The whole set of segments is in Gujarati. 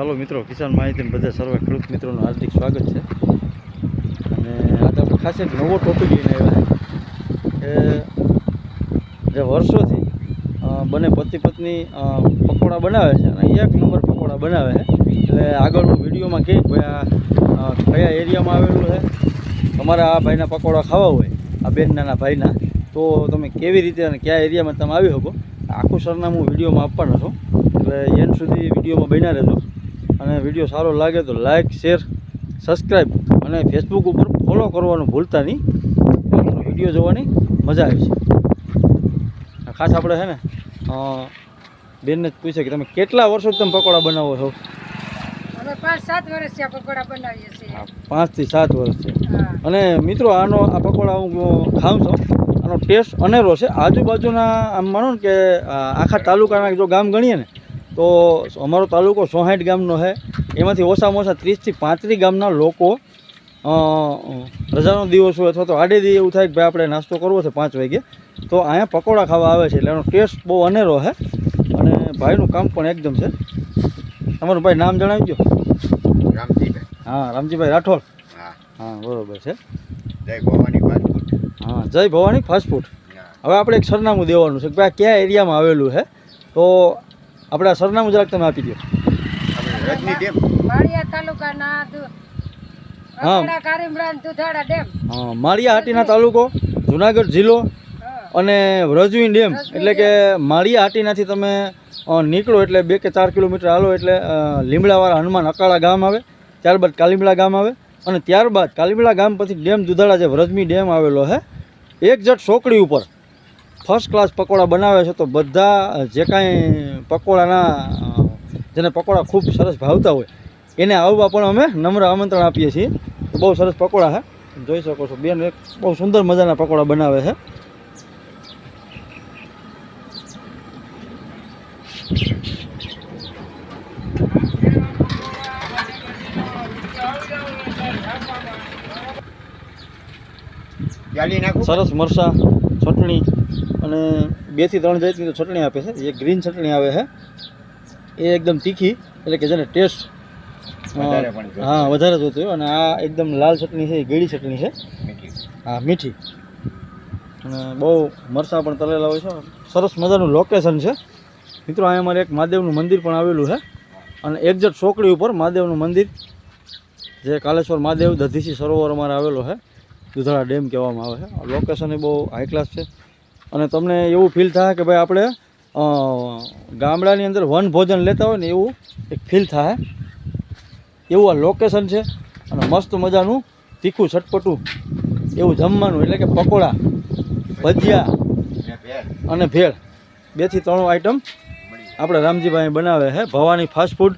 હાલો મિત્રો, કિસાન માહિતી બધા સર્વે ખેડૂત મિત્રોનું હાર્દિક સ્વાગત છે. અને આજે આપણે ખાસ એક નવો ટોપિક લઈને આવ્યા કે જે વર્ષોથી બંને પતિ પત્ની પકોડા બનાવે છે અને એક નંબર પકોડા બનાવે છે. એટલે આગળનું વિડીયોમાં કહે ભાઈ આ કયા એરિયામાં આવેલું છે. તમારે આ ભાઈના પકોડા ખાવા હોય, આ બેનના ભાઈના, તો તમે કેવી રીતે અને કયા એરિયામાં તમે આવી શકો? આખું સરનામું વિડીયોમાં આપવાનો છું. એટલે એન સુધી વિડીયોમાં બન્યા રહેજો. અને વીડિયો સારો લાગે તો લાઇક શેર સબસ્ક્રાઈબ અને ફેસબુક ઉપર ફોલો કરવાનું ભૂલતા નહીં. વીડિયો જોવાની મજા આવે છે. ખાસ આપણે છે ને બેનને જ પૂછે કે તમે કેટલા વર્ષોથી તમે પકોડા બનાવો છો? પાંચથી સાત વર્ષ છે અને મિત્રો આનો આ પકોડા હું ખાઉં છું. આનો ટેસ્ટ અનેરો છે. આજુબાજુના આમ માનો ને કે આખા તાલુકાના જો ગામ ગણીએ ને તો અમારો તાલુકો સોહાઠ ગામનો છે. એમાંથી ઓછામાં ઓછા ત્રીસથી પાંત્રીસ ગામના લોકો રજાનો દિવસ હોય અથવા તો આડે દી એવું થાય કે ભાઈ આપણે નાસ્તો કરવો છે પાંચ વાગે તો અહીંયા પકોડા ખાવા આવે છે. એટલે એનો ટેસ્ટ બહુ અનેરો છે અને ભાઈનું કામ પણ એકદમ છે. તમારું ભાઈ નામ જણાવજો રામજીભાઈ. હા રામજીભાઈ રાઠોડ. હા. હા બરોબર છે. જય ભવાની હા જય ભવાની ફાસ્ટફૂડ ફૂડ હવે આપણે એક સરનામું દેવાનું છે કે ભાઈ કયા એરિયામાં આવેલું છે? તો આપણે સરનામું જરાક તમે આપી દો. રજની ડેમ? માળિયા તાલુકાના હા. અકોડા, કારીમડા ડેમ. હા, માળિયા હાટીના તાલુકો જુનાગઢ જિલ્લો અને રજવી ડેમ. એટલે કે માળિયા હાટીનાથી તમે નીકળો એટલે બે કે ચાર કિલોમીટર હાલો એટલે લીમડાવાળા હનુમાન અકાળા ગામ આવે ત્યારબાદ કાલીમડા ગામ આવે અને ત્યારબાદ કાલીમડા ગામ પછી ડેમ દુધાળા જે વ્રજમી ડેમ આવેલો છે એક જટ સોકડી ઉપર. ફર્સ્ટ ક્લાસ પકોડા બનાવે છે તો બધા જે કાંઈ પકોડાના જેને પકોડા ખૂબ સરસ ભાવતા હોય એને આવવા પણ અમે નમ્ર આમંત્રણ આપીએ છીએ. તો બહુ સરસ પકોડા છે. જોઈ શકો છો બેન એક બહુ સુંદર મજાના પકોડા બનાવે છે. સરસ મરચાં ચટણી. અને બેથી ત્રણ જાતની તો ચટણી આપે છે. જે ગ્રીન ચટણી આવે છે. એ એકદમ તીખી એટલે કે જેને ટેસ્ટ હા વધારે જોતું હોય. અને આ એકદમ લાલ ચટણી છે એ ગળી ચટણી છે. હા મીઠી. અને બહુ મરચાં પણ તળેલા હોય છે. સરસ મજાનું લોકેશન છે. મિત્રો અહીંયા અમારે એક મહાદેવનું મંદિર પણ આવેલું છે. અને એકજટ ચોકડી ઉપર મહાદેવનું મંદિર જે કાલેશ્વર મહાદેવ દધીસી સરોવર અમારે આવેલો છે. દુધાળા ડેમ કહેવામાં આવે છે. લોકેશન એ બહુ હાઈ ક્લાસ છે. અને તમને એવું ફીલ થાય કે ભાઈ આપણે ગામડાની અંદર વન ભોજન લેતા હોય ને એવું એક ફીલ થાય. એવું આ લોકેશન છે અને મસ્ત મજાનું તીખું ચટપટું એવું જમવાનું એટલે કે પકોડા ભજીયા અને ભેળ. બેથી ત્રણ આઈટમ આપણે રામજીભાઈ બનાવે છે. ભવાની ફાસ્ટ ફૂડ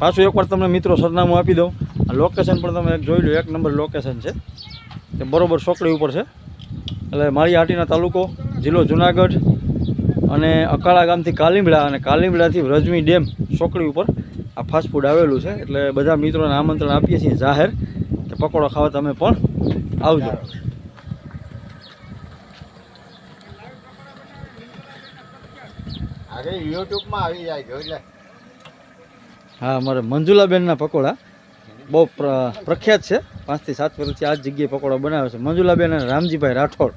પાછું એકવાર તમને મિત્રો સરનામું આપી દઉં. આ લોકેશન પણ તમે એક જોઈ લો. એક નંબર લોકેશન છે. તે બરોબર સોકડી ઉપર છે. એટલે માળી હાટીના તાલુકો જિલ્લો જુનાગઢ અને અકાળા ગામથી કાલિંબડા અને કાલિંબડાથી વ્રજમી ડેમ ચોકડી ઉપર આ ફાસ્ટ ફૂડ આવેલું છે. એટલે બધા મિત્રોને આમંત્રણ આપીએ છીએ જાહેર. કે પકોડો ખાવા તમે પણ આવજો. અરે યુટ્યુબમાં આવી જાય જોઈ લે. હા અમારે મંજુલાબેનના પકોડા. બહુ પ્ર- પ્રખ્યાત છે. પાંચથી સાત વર્ષથી આ જ જગ્યાએ પકોડા બનાવે છે. મંજુલાબેન અને રામજીભાઈ રાઠોડ.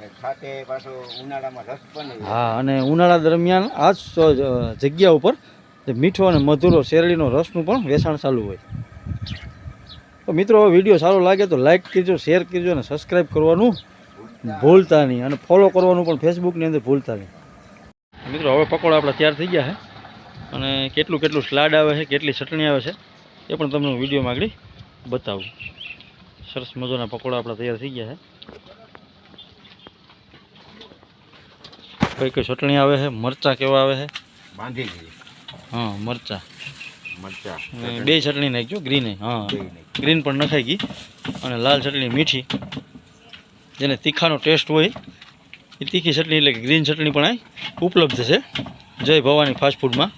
ને સાથે પાછો ઉનાળામાં રસ પણ હા અને ઉનાળા દરમિયાન આ જ જગ્યા ઉપર મીઠો અને મધુરો શેરડીનો રસનું પણ વેચાણ ચાલુ હોય. તો મિત્રો હવે વીડિયો સારો લાગે તો લાઈક કરજો શેર કરજો અને સબસ્ક્રાઈબ કરવાનું ભૂલતા નહીં. અને ફોલો કરવાનું પણ ફેસબુકની અંદર ભૂલતા નહીં. મિત્રો હવે પકોડા આપણા તૈયાર થઈ ગયા છે. અને કેટલું કેટલું સ્લાડ આવે છે કેટલી ચટણી આવે છે. એ પણ તમને હું વિડીયોમાં આગળ બતાવું. સરસ મજાના પકોડા આપણા તૈયાર થઈ ગયા છે. કઈ કઈ ચટણી આવે છે? મરચાં કેવા આવે છે? બાંધી હા મરચાં. મરચા. બે ચટણી નાખજો ગ્રીન હા. ગ્રીન પણ નખાઈ ગઈ. અને લાલ ચટણી મીઠી. જેને તીખાનો ટેસ્ટ હોય એ તીખી ચટણી એટલે કે ગ્રીન ચટણી પણ અહીં ઉપલબ્ધ છે. જય ભવાની ફાસ્ટ ફૂડમાં